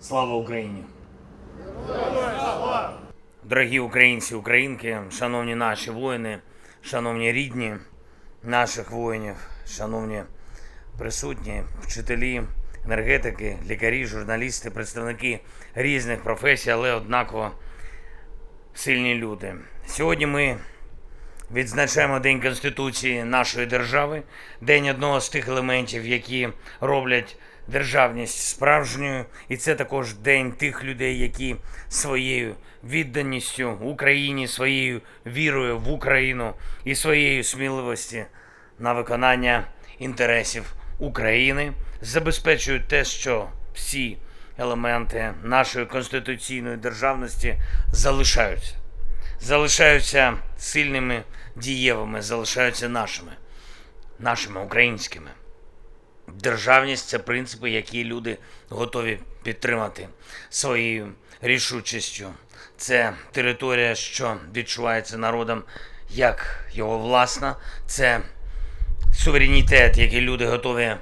Слава Україні! Дорогі українці, українки, шановні наші воїни, шановні рідні наших воїнів, шановні присутні, вчителі, енергетики, лікарі, журналісти, представники різних професій, але однаково сильні люди. Сьогодні ми відзначаємо День Конституції нашої держави, день одного з тих елементів, які роблять державність справжньою, і це також день тих людей, які своєю відданістю Україні, своєю вірою в Україну і своєю сміливості на виконання інтересів України забезпечують те, що всі елементи нашої конституційної державності залишаються залишаються сильними, дієвими, залишаються нашими, нашими українськими. Державність це принципи, які люди готові підтримати своєю рішучістю. Це територія, що відчувається народом як його власна, це суверенітет, який люди готові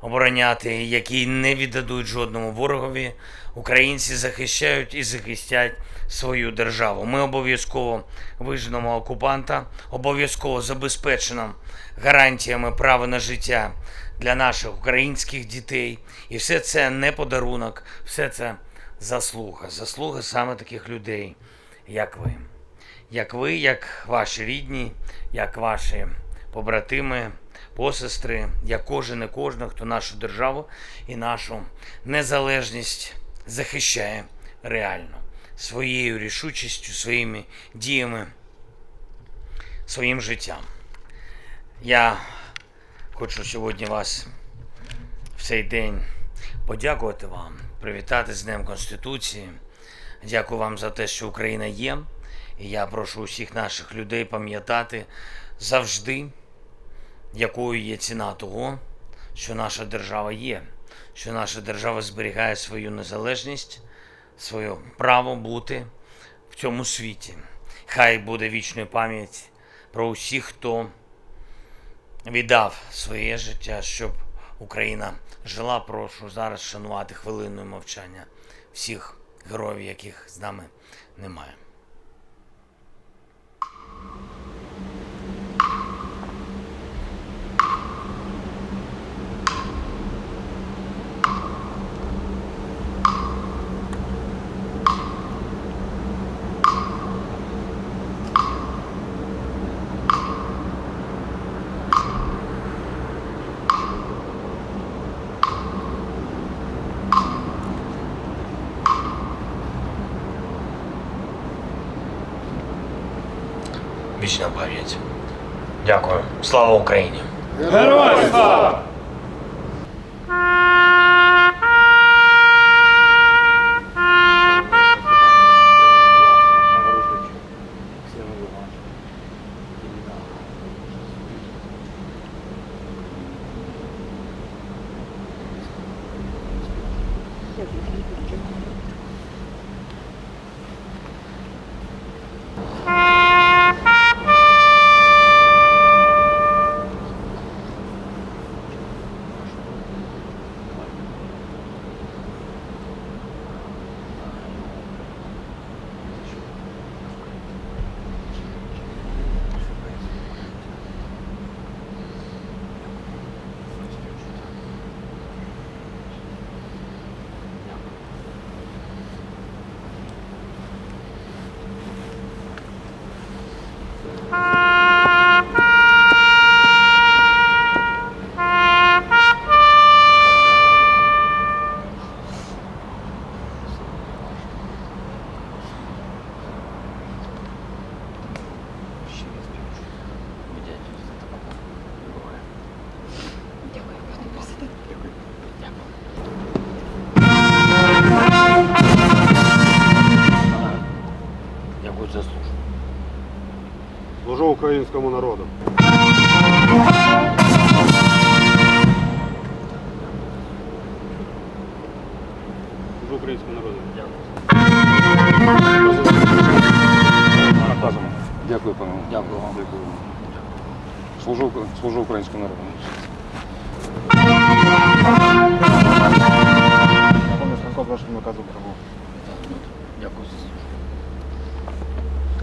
обороняти, який не віддадуть жодному ворогові. Українці захищають і захистять свою державу. Ми обов'язково виженемо окупанта, обов'язково забезпечено гарантіями права на життя для наших українських дітей. І все це не подарунок, все це заслуга. Заслуга саме таких людей, як ви як ви, як ваші рідні, як ваші побратими, посестри, як кожен і кожна, хто нашу державу і нашу незалежність захищає реально своєю рішучістю, своїми діями, своїм життям. Я хочу сьогодні вас в цей день подякувати вам, привітати з Днем Конституції. Дякую вам за те, що Україна є. І я прошу усіх наших людей пам'ятати завжди, якою є ціна того, що наша держава є, що наша держава зберігає свою незалежність, своє право бути в цьому світі. Хай буде вічною пам'ять про усіх, хто віддав своє життя, щоб Україна жила. Прошу зараз шанувати хвилиною мовчання всіх героїв, яких з нами немає. Вічна пам'ять. Дякую. Слава Україні! Героям слава! Дякую за службу. Служу українському народу. Служу українському народу. Наказом. Дякую, пане. Дякую вам. Дякую. Служу, служу українському народу. Законно Служба з вашим наказом прибув. Дякую.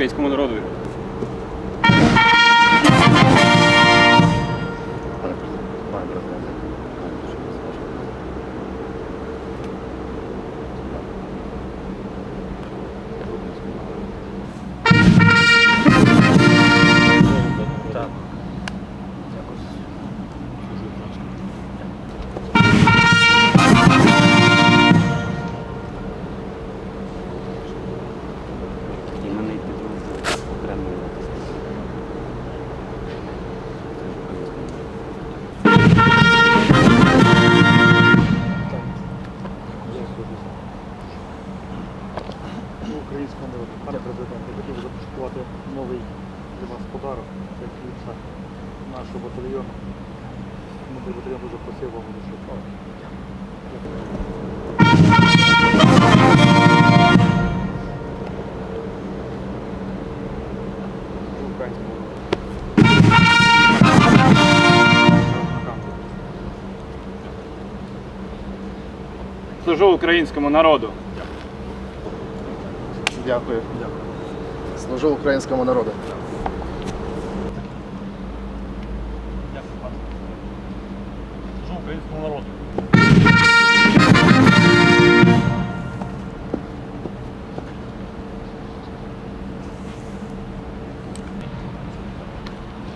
Українському народу. Народу. Пане президент, я хотів би започаткувати новий для вас подарок. Це кліпса нашого батальйону. Командир батальйону дуже просив вам дуже. Служу українському. Служу українському народу. Дякую. Дякую. Служу українському народу. Служу українському народу.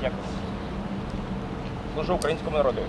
Дякую. Служу українському народу.